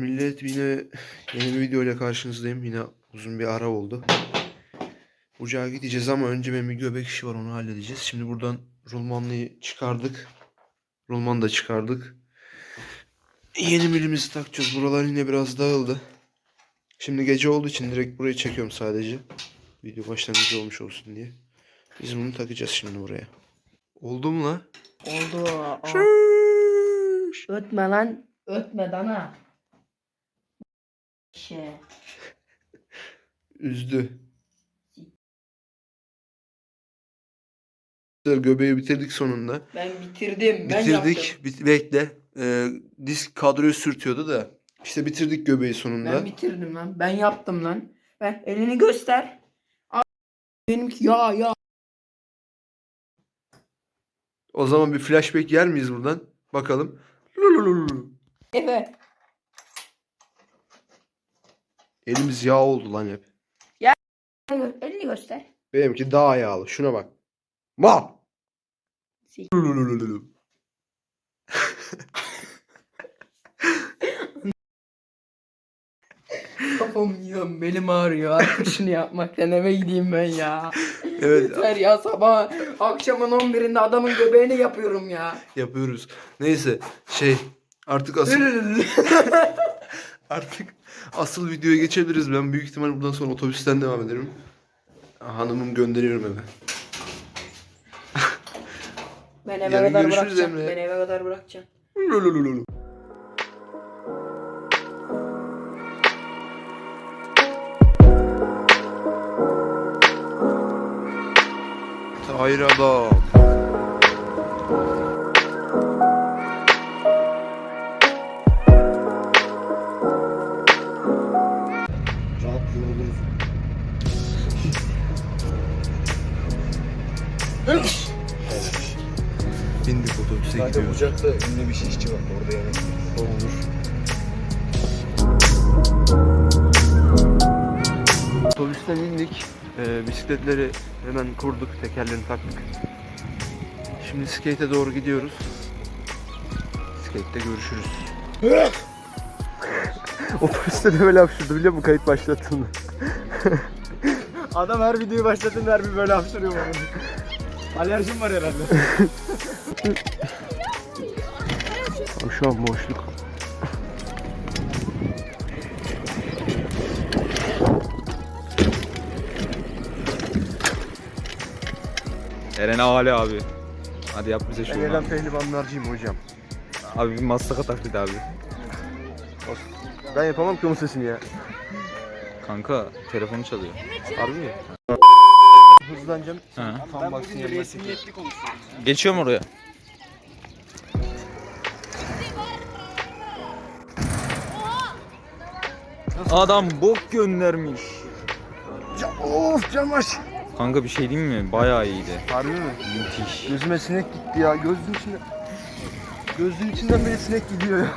millet yine yeni bir video ile karşınızdayım. Yine uzun bir ara oldu. Ucağa gideceğiz ama önce benim bir göbek işi var onu halledeceğiz. Şimdi buradan rulmanlıyı çıkardık. Rulmanı da çıkardık. Yeni milimizi takacağız. Buralar yine biraz dağıldı. Şimdi gece olduğu için direkt burayı çekiyorum sadece. Video başlangıcı olmuş olsun diye. Biz bunu takacağız şimdi buraya. Oldu mu lan? Oldu. Ötme lan. Ötme dana. Şey. Üzdü. Güzel, Göbeği bitirdik sonunda. Ben bitirdim. Ben bitirdik. yaptım. Bit bekle. Ee, disk kadroyu sürtüyordu da. İşte bitirdik göbeği sonunda. Ben bitirdim lan. Ben yaptım lan. Ben elini göster. Benimki ya ya. o zaman bir flashback yer miyiz buradan? Bakalım. Lulululu. Evet. Elimiz yağ oldu lan hep. Elini göster. Benimki daha yağlı. Şuna bak. Ma. Sik. Lulululu. Kafam yiyorum. Belim ağrıyor. Artık şunu yapmaktan eve gideyim ben ya. Evet Yeter ya sabah akşamın 11'inde adamın göbeğini yapıyorum ya. yapıyoruz. Neyse şey artık asıl artık asıl videoya geçebiliriz. Ben büyük ihtimal buradan sonra otobüsten devam ederim. Hanımım gönderiyorum eve. Ben eve Yarın kadar görüşürüz bırakacağım. Emre. Ben eve kadar bırakacağım. Lulululu. Hayır adam. Ünlü bir şişçi var. Orada yemek Olur. Otobüsten indik. Ee, bisikletleri hemen kurduk. Tekerlerini taktık. Şimdi skate'e doğru gidiyoruz. Skate'te görüşürüz. Otobüste de böyle hapşırdı biliyor musun kayıt başlattığında? Adam her videoyu başlatınca her bir böyle hapşırıyor bana. Alerjim var herhalde. Ama şu an boşluk. Eren Ali abi. Hadi yap bize Ben şunu. Abi, pehlivanlarcıyım hocam. abi bir maslaka taklit abi. Ben yapamam ki onun sesini ya. Kanka telefonu çalıyor. Harbi mi? Hızlanacağım. Ha. Tam baksın yanına çekeyim. Geçiyorum oraya. Adam bok göndermiş. Of cam aç. Kanka bir şey diyeyim mi? Bayağı iyiydi. Harbi mi? Müthiş. Gözüme sinek gitti ya. Gözün içinde. Gözün içinden bile sinek gidiyor ya.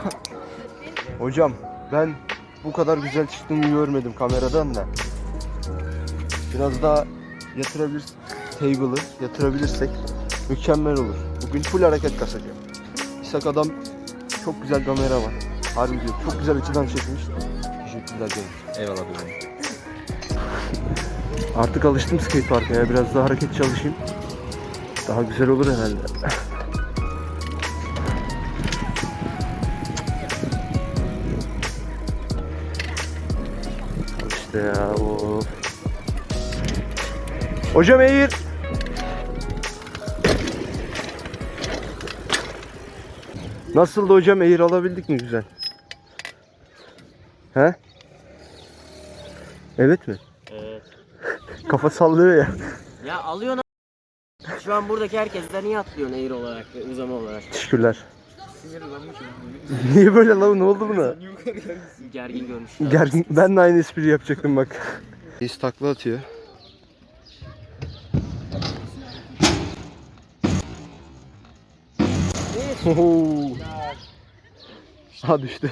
Hocam ben bu kadar güzel çıktığımı görmedim kameradan da. Biraz daha yatırabilir table'ı yatırabilirsek mükemmel olur. Bugün full hareket kasacağım. İshak adam çok güzel kamera var. Harbi diyor. Çok güzel açıdan çekmiş. Canım. Eyvallah bebeğim. Artık alıştım skate parka ya. Biraz daha hareket çalışayım. Daha güzel olur herhalde. Al işte ya o. Hocam eğir. Nasıldı hocam eğir alabildik mi güzel? He? Evet mi? Evet. Kafa sallıyor ya. Ya alıyorsun a- Şu an buradaki herkesten iyi atlıyorsun eğri olarak ve uzama olarak. Teşekkürler. Niye böyle lan ne oldu buna? Gergin görmüş. Gergin. Ben de aynı espri yapacaktım bak. Reis takla atıyor. Oho. Ha düştü.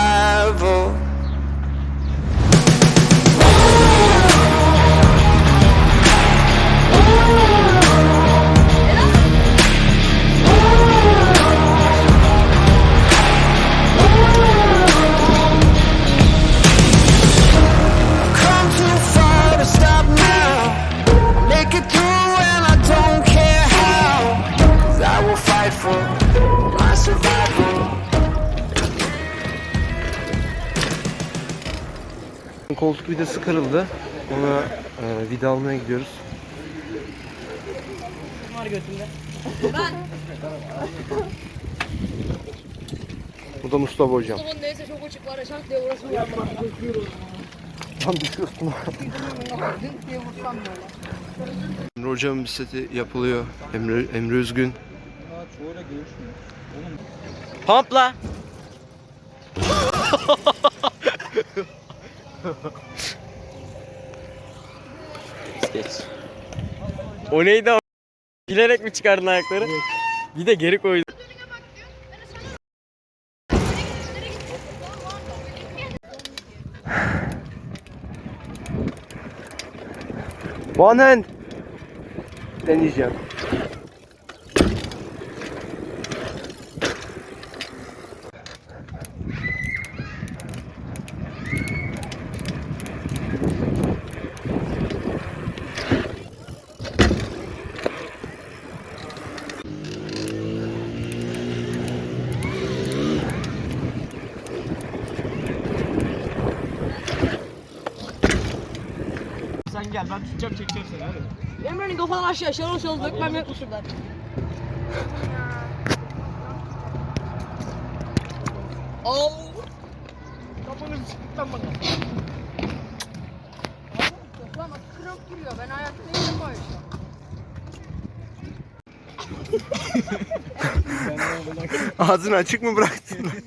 arrival. Koltuk vidası kırıldı. Ona e, vida almaya gidiyoruz. Bu da Mustafa hocam. Mustafa'nın neyse çok açık var ya şak diye uğraşım yapma. Tam düşüyorsun. Böyle. Emre hocamın bisikleti yapılıyor. Emre, Emre Üzgün. Pampla. Geç. O neydi o? Bilerek mi çıkardın ayakları? Bir de geri koydun. One hand. Deneyeceğim. Sen gel ben tutacağım çekeceğim seni hadi. Emre'nin kafadan aşağı şarıl şarıl dökmem yok şuradan? Al. Kafanı sıktan bana. Lan kramp giriyor. Ben hayatta ilk defa yaşıyorum. Ağzını açık mı bıraktın?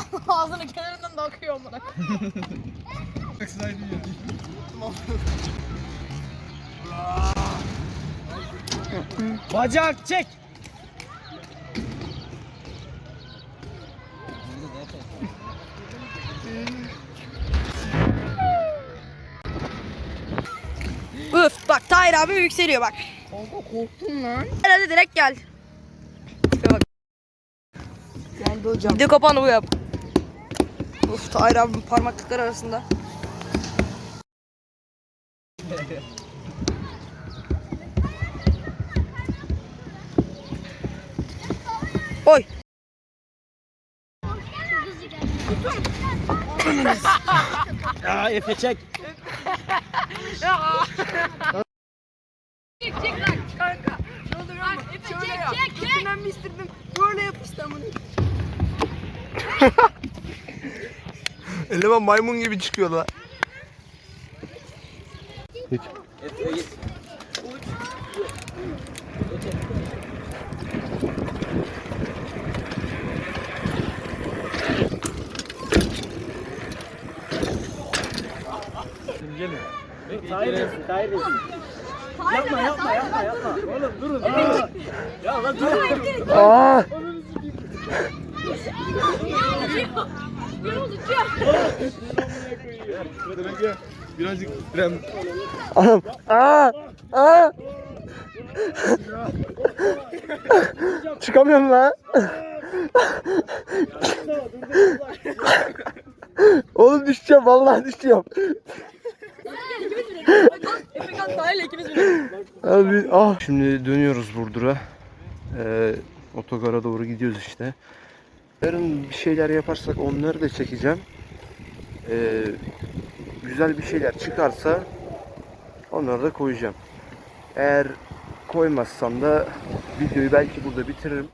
Ağzının kenarından da akıyor amına. Bacak çek. Üf bak Tahir abi yükseliyor bak. Kanka korktum lan. Gel hadi direkt gel. Geldi hocam. Video kapağını bu yap. Uf Tahir abi parmaklıklar arasında. Oy. Ya Efe çek. Çek çek lan kanka. Ne olur ama şöyle yap. Götünden mi istirdim? Böyle yapıştı amına. Eleman maymun gibi çıkıyor la. Hiç. Gelin. Tahir etsin, Tahir etsin. Yapma, yapma, yapma, yapma. Oğlum durun. Aa. Ya lan dur. Aa! Birazcık krem. Anam. Aa! Aa! Çıkamıyorum la. Oğlum düşeceğim vallahi düşeceğim. Abi ah. Şimdi dönüyoruz Burdur'a. Ee, otogara doğru gidiyoruz işte. Yarın bir şeyler yaparsak onları da çekeceğim. Ee, güzel bir şeyler çıkarsa onları da koyacağım. Eğer koymazsam da videoyu belki burada bitiririm.